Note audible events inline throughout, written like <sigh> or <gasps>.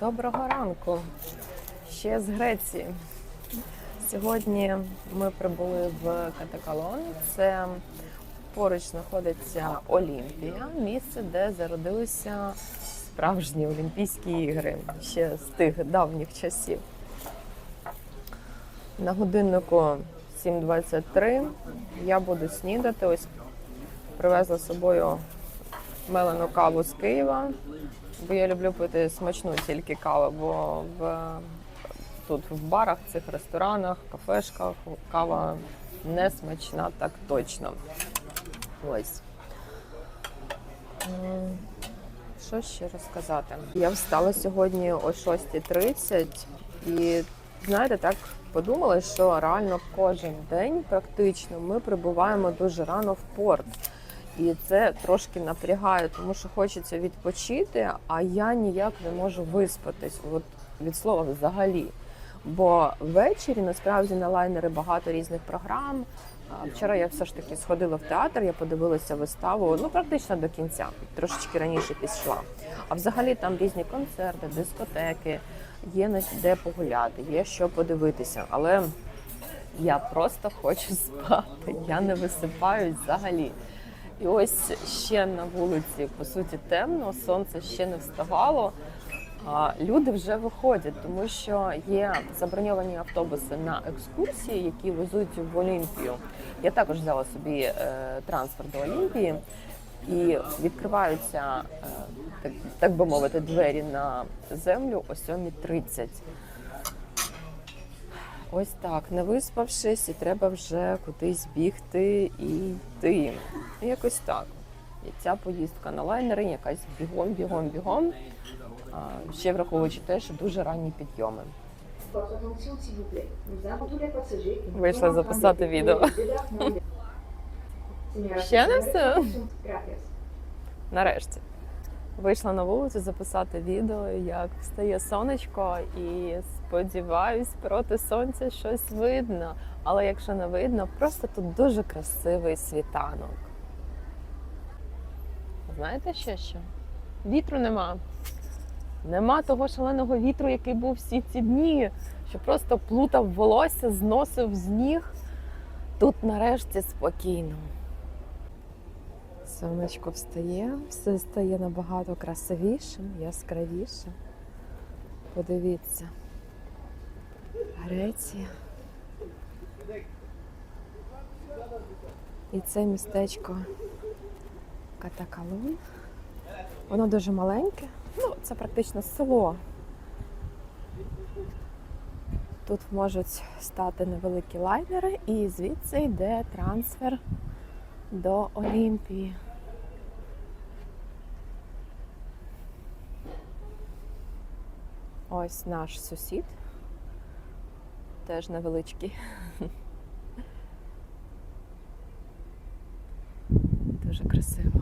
Доброго ранку. Ще з Греції. Сьогодні ми прибули в Катакалон. Це поруч знаходиться Олімпія, місце, де зародилися справжні Олімпійські ігри ще з тих давніх часів. На годиннику 7.23 я буду снідати. Ось привезла з собою мелену каву з Києва, бо я люблю пити смачну тільки каву, бо в, тут в барах, цих ресторанах, кафешках кава не смачна так точно. Ось. Що ще розказати? Я встала сьогодні о 6.30 і знаєте, так подумала, що реально кожен день практично ми прибуваємо дуже рано в порт. І це трошки напрягає, тому що хочеться відпочити, а я ніяк не можу виспатись. От від слова взагалі. Бо ввечері насправді на лайнери багато різних програм. Вчора я все ж таки сходила в театр, я подивилася виставу, ну практично до кінця, трошечки раніше пішла. А взагалі там різні концерти, дискотеки, є на де погуляти, є що подивитися. Але я просто хочу <laughs> спати, я не висипаюсь взагалі. І ось ще на вулиці, по суті, темно, сонце ще не вставало. А люди вже виходять, тому що є заброньовані автобуси на екскурсії, які везуть в Олімпію. Я також взяла собі е, трансфер до Олімпії, і відкриваються, е, так, так би мовити, двері на землю о 7.30. Ось так, не виспавшись, і треба вже кудись бігти і йти. Якось так. І ця поїздка на лайнери якась бігом, бігом, бігом. А, ще враховуючи те, що дуже ранні підйоми. Вийшла записати відео. <laughs> Ще не все? Нарешті. Вийшла на вулицю записати відео, як встає сонечко, і сподіваюсь, проти сонця щось видно. Але якщо не видно, просто тут дуже красивий світанок. Знаєте ще що? Вітру нема. Нема того шаленого вітру, який був всі ці дні, що просто плутав волосся, зносив з ніг. Тут нарешті спокійно. Сонечко встає, все стає набагато красивішим, яскравішим. Подивіться. Греція. І це містечко Катакалун. Воно дуже маленьке. Ну, це практично село. Тут можуть стати невеликі лайнери, і звідси йде трансфер до Олімпії. Ось наш сусід. Теж невеличкий. <laughs> Дуже красиво.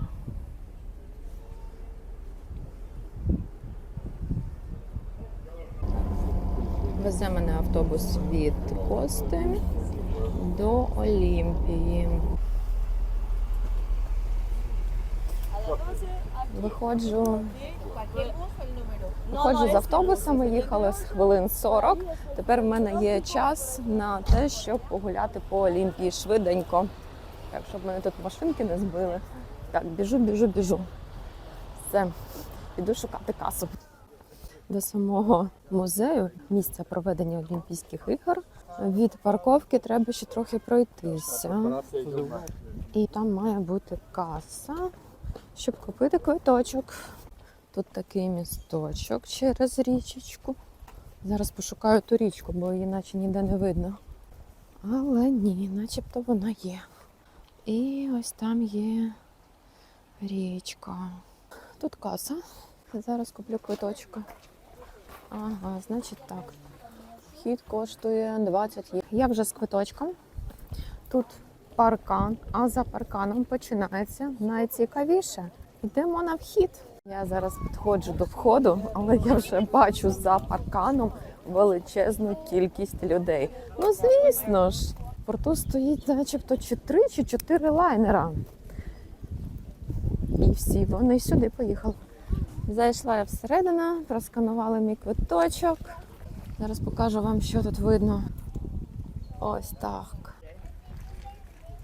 Везе мене автобус від Кости до Олімпії. Виходжу, виходжу з автобуса, ми їхали з хвилин 40. Тепер в мене є час на те, щоб погуляти по Олімпії швиденько. Так, щоб мене тут машинки не збили. Так, біжу, біжу, біжу. Все, піду шукати касу. До самого музею, місця проведення Олімпійських ігор. Від парковки треба ще трохи пройтися. І там має бути каса, щоб купити квиточок. Тут такий місточок через річечку. Зараз пошукаю ту річку, бо її наче ніде не видно. Але ні, начебто вона є. І ось там є річка. Тут каса. Зараз куплю квиточка. Ага, значить так. Вхід коштує 20 євро. Я вже з квиточком. Тут паркан, а за парканом починається найцікавіше. Йдемо на вхід. Я зараз підходжу до входу, але я вже бачу за парканом величезну кількість людей. Ну, звісно ж, в порту стоїть начебто чи три чи чотири лайнера. І всі вони сюди поїхали. Зайшла я всередину, просканували мій квиточок. Зараз покажу вам, що тут видно. Ось так.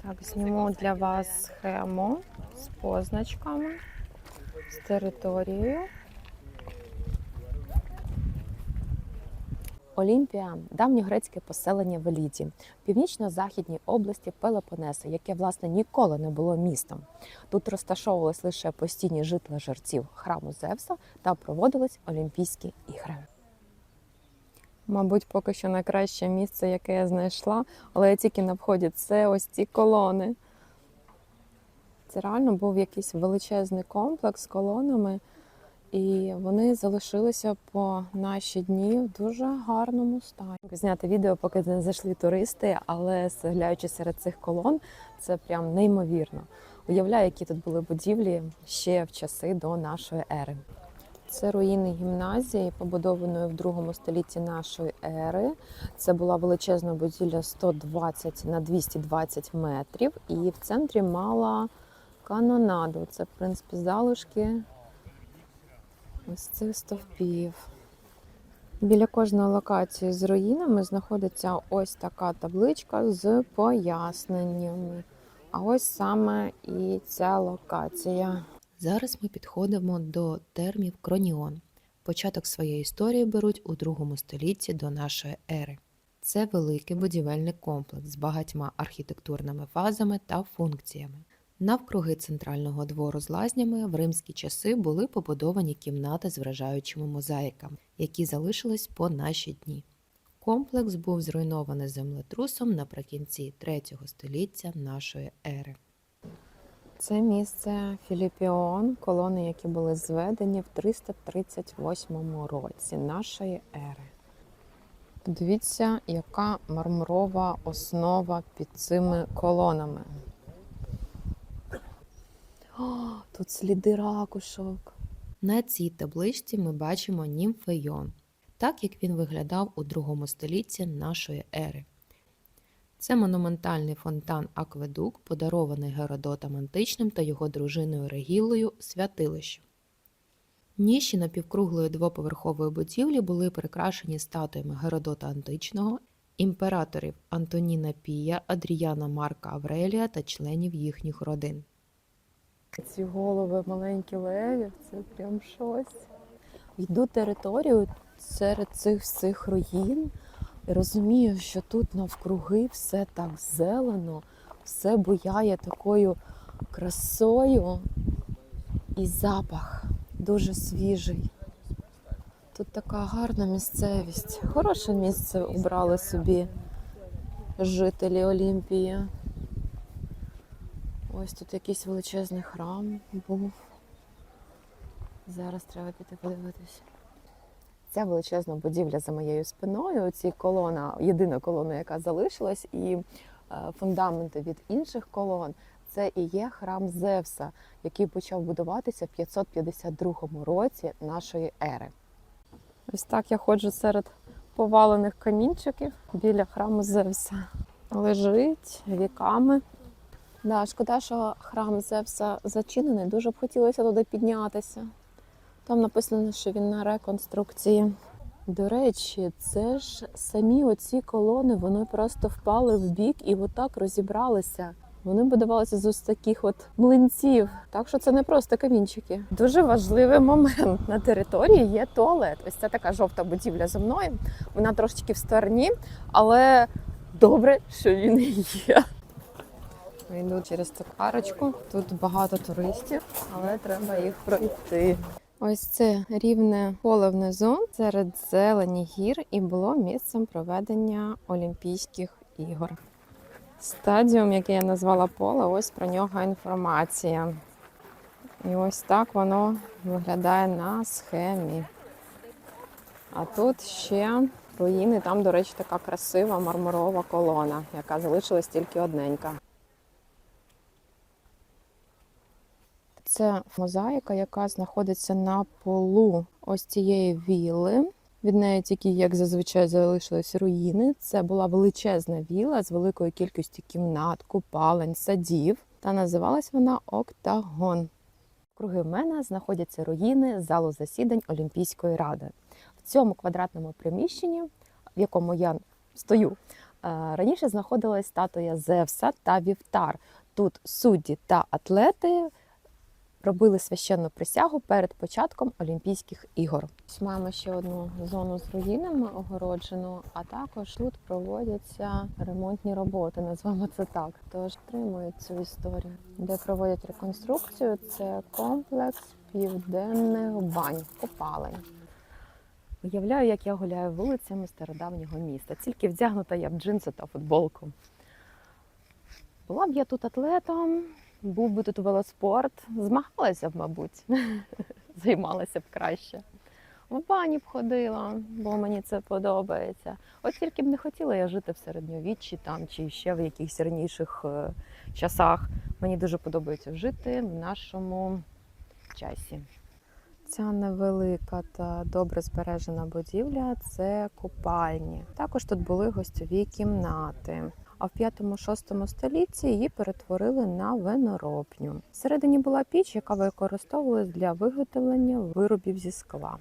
Так, зніму для вас схему з позначками, з територією. Олімпія давньогрецьке поселення в Еліді, північно-західній області Пелопонесу, яке власне ніколи не було містом. Тут розташовувались лише постійні житла жерців храму Зевса та проводились Олімпійські ігри. Мабуть, поки що найкраще місце, яке я знайшла, але я тільки на вході, це ось ці колони. Це реально був якийсь величезний комплекс з колонами, і вони залишилися по наші дні в дуже гарному стані. Зняти відео, поки не зайшли туристи, але глядячи серед цих колон, це прям неймовірно. Уявляю, які тут були будівлі ще в часи до нашої ери. Це руїни гімназії, побудованої в другому столітті нашої ери. Це була величезна будівля 120 на 220 метрів, і в центрі мала канонаду. Це, в принципі, залишки ось цих стовпів. Біля кожної локації з руїнами знаходиться ось така табличка з поясненнями. А ось саме і ця локація. Зараз ми підходимо до термів Кроніон. Початок своєї історії беруть у другому столітті до нашої ери. Це великий будівельний комплекс з багатьма архітектурними фазами та функціями. Навкруги центрального двору з лазнями в римські часи були побудовані кімнати з вражаючими мозаїками, які залишились по наші дні. Комплекс був зруйнований землетрусом наприкінці 3 століття нашої ери. Це місце Філіпіон, колони, які були зведені в 338 році нашої ери. Подивіться, яка мармурова основа під цими колонами. <gasps> Тут сліди ракушок. На цій табличці ми бачимо німфейон, так як він виглядав у другому столітті нашої ери. Це монументальний фонтан Акведук, подарований Геродотом Античним та його дружиною Регілою святилищу. Ніші напівкруглої двоповерхової будівлі були прикрашені статуями Геродота Античного, імператорів Антоніна Пія, Адріяна Марка Аврелія та членів їхніх родин. Ці голови маленькі левів, це прям щось. Йду територію серед цих всіх руїн і розумію, що тут навкруги все так зелено, все буяє такою красою і запах дуже свіжий. Тут така гарна місцевість. Хороше місце обрали собі жителі Олімпії. Ось тут якийсь величезний храм був. Зараз треба піти подивитися. Ця величезна будівля за моєю спиною. Ці колона, єдина колона, яка залишилась, і е, фундаменти від інших колон. Це і є храм Зевса, який почав будуватися в 552 році нашої ери. Ось так я ходжу серед повалених камінчиків біля храму Зевса. Лежить віками. Да, шкода, що храм Зевса зачинений. Дуже б хотілося туди піднятися. Там написано, що він на реконструкції. До речі, це ж самі оці колони, вони просто впали в бік і отак розібралися. Вони будувалися з ось таких от млинців. Так що це не просто камінчики. Дуже важливий момент на території є туалет. Ось це така жовта будівля за мною. Вона трошечки в стороні, але добре, що він є. Йду через цю парочку. Тут багато туристів, але треба їх пройти. Ось це рівне поле внизу серед зелені гір і було місцем проведення Олімпійських ігор. Стадіум, який я назвала поле, ось про нього інформація. І ось так воно виглядає на схемі. А тут ще руїни, там, до речі, така красива мармурова колона, яка залишилась тільки одненька. Це мозаїка, яка знаходиться на полу ось цієї віли. Від неї тільки, як зазвичай, залишились руїни. Це була величезна віла з великою кількістю кімнат, купалень, садів. Та називалась вона Октагон. Навкруги мене знаходяться руїни залу засідань Олімпійської ради. В цьому квадратному приміщенні, в якому я стою, е, раніше знаходилась статуя Зевса та Вівтар. Тут судді та атлети робили священну присягу перед початком Олімпійських ігор. Маємо ще одну зону з руїнами огороджену, а також тут проводяться ремонтні роботи, назвемо це так. Тож тримують цю історію. Де проводять реконструкцію, це комплекс південних бань, копалень. Уявляю, як я гуляю вулицями стародавнього міста, тільки вдягнута я в джинси та футболку. Була б я тут атлетом, був би тут велоспорт, змагалася б, мабуть, <laughs> займалася б краще. В бані б ходила, бо мені це подобається. От тільки б не хотіла я жити в середньовіччі там чи ще в якихось раніших е, часах. Мені дуже подобається жити в нашому часі. Ця невелика та добре збережена будівля це купальні. Також тут були гостьові кімнати. А в 5-6 столітті її перетворили на виноробню. Всередині була піч, яка використовувалась для виготовлення виробів зі скла.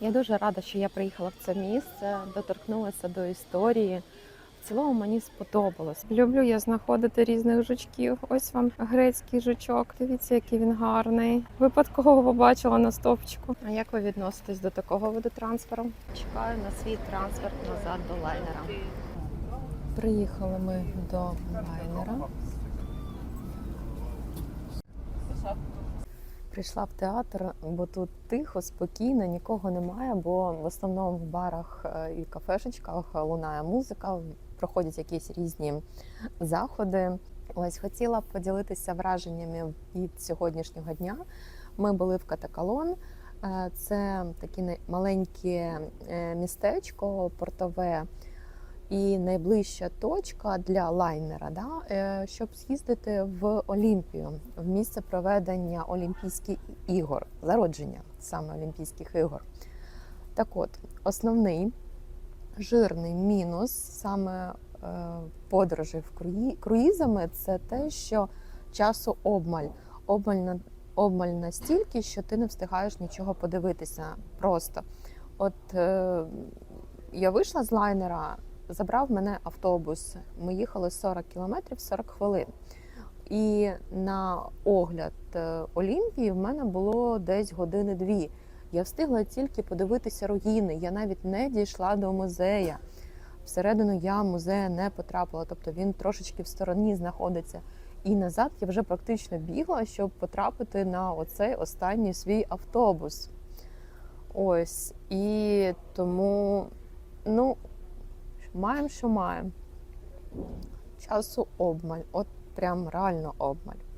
Я дуже рада, що я приїхала в це місце, доторкнулася до історії. В цілому мені сподобалось. Люблю я знаходити різних жучків. Ось вам грецький жучок. Дивіться, який він гарний. Випадково побачила на стовпчику. А як ви відноситесь до такого виду трансферу? Чекаю на свій трансфер назад до лайнера. Приїхали ми до лайнера. Прийшла в театр, бо тут тихо, спокійно, нікого немає, бо в основному в барах е, і кафешечках лунає музика, проходять якісь різні заходи. Ось хотіла б поділитися враженнями від сьогоднішнього дня. Ми були в Катакалон. Е, Це таке маленьке містечко портове і найближча точка для лайнера, да, е, щоб з'їздити в Олімпію, в місце проведення Олімпійських ігор, зародження саме Олімпійських ігор. Так от, основний жирний мінус саме е, подорожей круїзами це те, що часу обмаль. Обмаль на обмаль настільки, що ти не встигаєш нічого подивитися. Просто от е, я вийшла з лайнера, забрав мене автобус. Ми їхали 40 кілометрів 40 хвилин. І на огляд е, Олімпії в мене було десь години-дві. Я встигла тільки подивитися руїни. Я навіть не дійшла до музея. Всередину я музея не потрапила, тобто він трошечки в стороні знаходиться. І назад я вже практично бігла, щоб потрапити на оцей останній свій автобус. Ось. І тому, ну, маємо, що маємо. Часу обмаль, от прям реально обмаль.